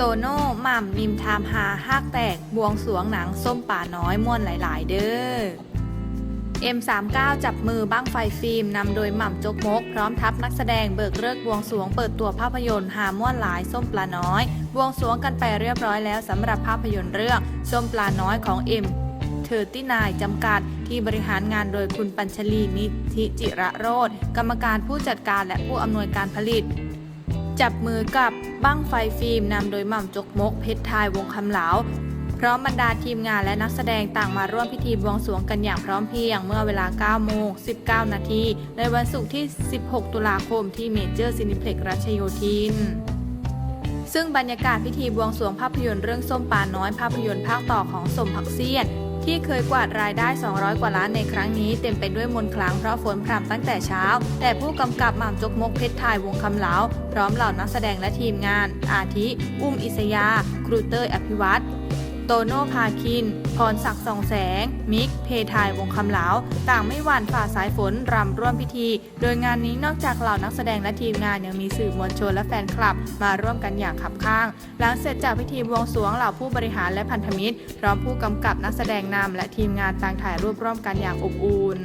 โตโน่หม่ำนิมทามหาหากแตกบวงสวงหนังส้มป่าน้อยม่วนหลาย ๆ เด้อ M39 จับมือบ้างไฟฟิล์มนำโดยหม่ำจกมก พร้อมทัพนักแสดงเบิกเลิกบวงสวงเปิดตัวภาพยนตร์หาม่วนหลายส้มปลาน้อย บวงสวงกันไปเรียบร้อยแล้วสำหรับภาพยนตร์เรื่องส้มปลาน้อยของ M เธอที่นายจำกัดที่บริหารงานโดยคุณปัญชลีนิธิจิระโรธกรรมการผู้จัดการและผู้อำนวยการผลิต จับมือกับบ้างไฟฟิล์มนำโดยหม่ำจกมก เพชรทายวงคำเหลาพร้อมบรรดาทีมงานและนักแสดงต่างมาร่วมพิธีบวงสรวงกันอย่างพร้อมเพรียงเมื่อเวลา 9 โมง 19 นาที ในวันศุกร์ที่ 16 ตุลาคมที่เมเจอร์ซินิเพล็กรัชโยธิน ซึ่งบรรยากาศพิธีบวงสรวงภาพยนตร์เรื่องส้มปาน้อยภาพยนตร์ภาคต่อของสมพักเซียน ที่เคยกวาดรายได้ 200 กว่าล้านในครั้งนี้ เต็มไปด้วยมนคลังเพราะฝนพรำตั้งแต่เช้า แต่ผู้กำกับหม่ำจกมกเพชรไทยวงคำเหลา พร้อมเหล่านักแสดงและทีมงาน อาทิ อุ้มอิสยา ครูเตอร์อภิวัตร โตโน่พาคิน พรศักดิ์สองแสง มิก เพทายวงคำเหลา ต่างไม่หวั่นฝ่าสายฝนรำร่วมพิธี โดยงานนี้นอกจากเหล่านักแสดงและทีมงานยังมีสื่อมวลชนและแฟนคลับ มาร่วมกันอย่างขับข้าง หลังเสร็จจากพิธีบวงสรวงเหล่าผู้บริหารและพันธมิตรพร้อมผู้กำกับนักแสดงนำและทีมงานต่างถ่ายรูปร่วมกันอย่างอบอุ่น